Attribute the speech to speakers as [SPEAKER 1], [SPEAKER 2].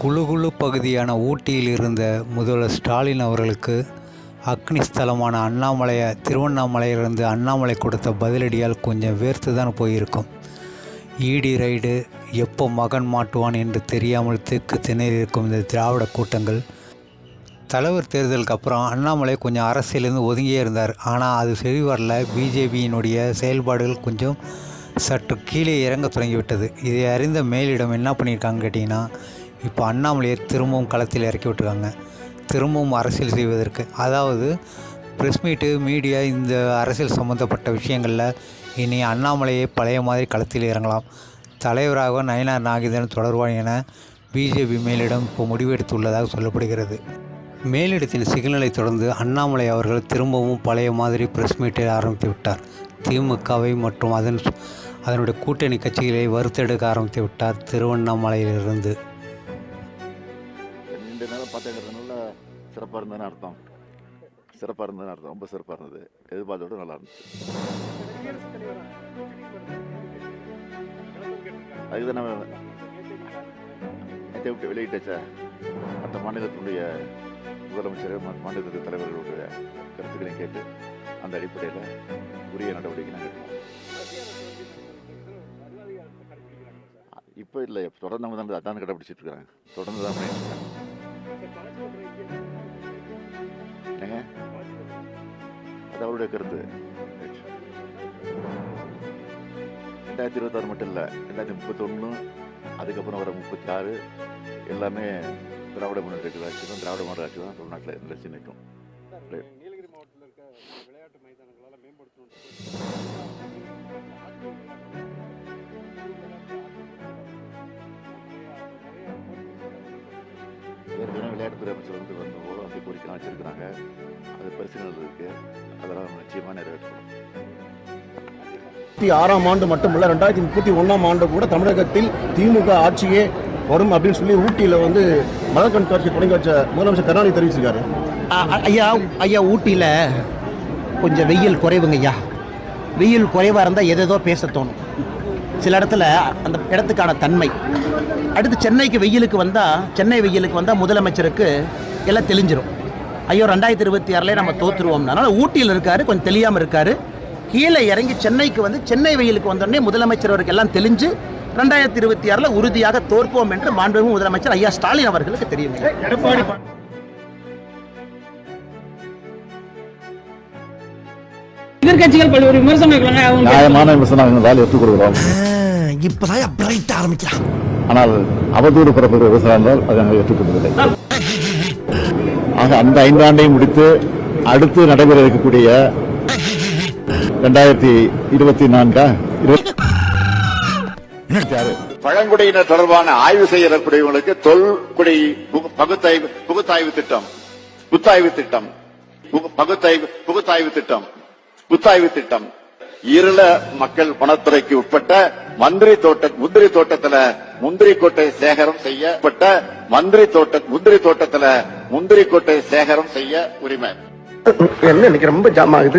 [SPEAKER 1] குளு பகுதியான ஊட்டியில் இருந்த முதல்வர் ஸ்டாலின் அவர்களுக்கு அக்னி ஸ்தலமான அண்ணாமலையை திருவண்ணாமலையிலிருந்து அண்ணாமலை கொடுத்த பதிலடியால் கொஞ்சம் வேர்த்து தான் போயிருக்கும். ஈடி ரைடு எப்போ மகன் மாட்டுவான் என்று தெரியாமல் திக்கு திணறியிருக்கும் இந்த திராவிட கூட்டங்கள். தலைவர் தேர்தலுக்கு அப்புறம் அண்ணாமலை கொஞ்சம் அரசியலேருந்து ஒதுங்கியே இருந்தார். ஆனால் அது சரி வரல. பிஜேபியினுடைய செயல்பாடுகள் கொஞ்சம் சற்று கீழே இறங்க தொடங்கிவிட்டது. இதை அறிந்த மேலிடம் என்ன பண்ணியிருக்காங்கன்னு கேட்டிங்கன்னா இப்போ அண்ணாமலையை திரும்பவும் களத்தில் இறக்கி விட்டுருக்காங்க. திரும்பவும் அரசியல் செய்வதற்கு. அதாவது ப்ரெஸ் மீட்டு மீடியா இந்த அரசியல் சம்மந்தப்பட்ட விஷயங்களில் இனி அண்ணாமலையை பழைய மாதிரி களத்தில் இறங்கலாம். தலைவராக நயனார் நாகேந்திரன் தொடர்வான் என பிஜேபி மேலிடம் இப்போ முடிவெடுத்துள்ளதாக சொல்லப்படுகிறது. மேலிடத்தின் சிக்னலை தொடர்ந்து அண்ணாமலை அவர்கள் திரும்பவும் பழைய மாதிரி பிரஸ் மீட்டை ஆரம்பித்து விட்டார். திமுகவை மற்றும் அதன் அதனுடைய கூட்டணி கட்சிகளை வறுத்தெடுக்க ஆரம்பித்து விட்டார் திருவண்ணாமலையிலிருந்து.
[SPEAKER 2] ரெண்டு நேரம் பார்த்துக்கிறதுனால சிறப்பாக இருந்ததுன்னு அர்த்தம். சிறப்பாக இருந்ததுன்னு அர்த்தம். ரொம்ப சிறப்பாக இருந்தது. எதிர்பார்த்தோட நல்லா இருந்துச்சு. அதுக்கு தான் நம்ம நேற்றை விட்டு வெளியிட்டச்சா? மற்ற மாநிலத்தினுடைய முதலமைச்சர் மற்ற மாநிலத்தின் தலைவர்களுடைய கருத்துக்களையும் கேட்டு அந்த அடிப்படையில் உரிய நடவடிக்கை நாங்கள் இப்போ இல்லை தொடர்ந்து அவங்க தான் அதான் கடைப்பிடிச்சிட்டு இருக்கிறாங்க தொடர்ந்து தான் பண்ணிட்டு இருக்காங்க என்னங்க அது அவருடைய கருத்து. ரெண்டாயிரத்தி இருபத்தாறு மட்டும் இல்லை ரெண்டாயிரத்தி முப்பத்தொன்று அதுக்கப்புறம் வர முப்பத்தி ஆறு எல்லாமே திராவிட முன்னேற்ற கட்சி தான் திராவிட மாடல் தான் தமிழ்நாட்டில் நிலச்சி நிற்கும்.
[SPEAKER 3] நீலகிரி மாவட்டத்தில் இருக்க விளையாட்டு மைதானங்களால் மேம்படுத்தணும்
[SPEAKER 2] விளையாட்டுத்துறை அமைச்சர் வந்து வந்தபோது அந்த கோரிக்கைலாம் வச்சிருக்கிறாங்க. அது பரிசீலனை இருக்கு. அதெல்லாம் நிச்சயமாக நிறைவேற்றணும்.
[SPEAKER 4] முப்பத்தி ஆறாம் ஆண்டு மட்டுமல்ல ரெண்டாயிரத்தி முப்பத்தி ஒன்றாம் ஆண்டு கூட தமிழகத்தில் திமுக ஆட்சியே வரும் அப்படின்னு சொல்லி ஊட்டியில் வந்து மத கண்காட்சி தொடங்கி வச்ச முதலமைச்சர் கருணாநிதி தெரிவிச்சிருக்காரு.
[SPEAKER 5] ஐயா ஐயா ஊட்டியில் கொஞ்சம் வெயில் குறைவுங்க ஐயா வெயில் குறைவாக இருந்தால் எதேதோ பேச தோணும். சில இடத்துல அந்த இடத்துக்கான தன்மை. அடுத்து சென்னைக்கு வெயிலுக்கு வந்தால் சென்னை வெயிலுக்கு வந்தால் முதலமைச்சருக்கு எல்லாம் தெளிஞ்சிரும். ஐயோ ரெண்டாயிரத்தி இருபத்தி ஆறில் நம்ம தோற்றுருவோம்னா அதனால் ஊட்டியில் இருக்காரு கொஞ்சம் தெளியாமல் இருக்காரு. கீழே இறங்கி சென்னைக்கு வந்து சென்னை வெயிலுக்கு வந்தோடனே முதலமைச்சர் அவருக்கு எல்லாம் தெளிஞ்சு ரெண்டாயிரத்தி இருபத்தி ஆறில் உறுதியாக தோற்போம் என்று மாண்புமிகு முதலமைச்சர் ஐயா ஸ்டாலின் அவர்களுக்கு தெரியும்
[SPEAKER 4] எடப்பாடி
[SPEAKER 6] எதிர்கட்சிகள் பல்வேறு
[SPEAKER 2] நியாயமான விமர்சனங்களால் ஏற்றுக்கொள்கிறோம்.
[SPEAKER 5] இப்பதான் பிரைட் ஆரம்பிக்கிறான்.
[SPEAKER 2] ஆனால் அவதூறு பரப்புகிற விவசாயங்கள் அதை நாங்கள் ஏற்றுக்கொள்வதில்லை. ஆக அந்த ஐந்தாண்டை முடித்து அடுத்து நடைபெற இருக்கக்கூடிய ரெண்டாயிரத்தி இருபத்தி நான்கா? இருபத்தி ஆறு. பழங்குடியினர் தொடர்பான ஆய்வு செய்யக்கூடியவங்களுக்கு தொல்குடி புகு- பகுத்தாய்வு புகுத்தாய்வு திட்டம். புத்தாய்வு திட்டம். புகு- பகுத்தாய்வு புகுத்தாய்வு திட்டம். புத்தாய்வு திட்டம். இருள மக்கள் வனத்துறைக்கு உட்பட்ட மந்திரி தோட்ட முந்திரி தோட்டத்துல முந்திரி கோட்டை சேகரம் செய்யப்பட்ட மந்திரி தோட்ட முந்திரி தோட்டத்துல முந்திரி கோட்டை சேகரம் செய்ய உரிமை.
[SPEAKER 4] என்ன இன்னைக்கு ரொம்ப ஜாமாகுது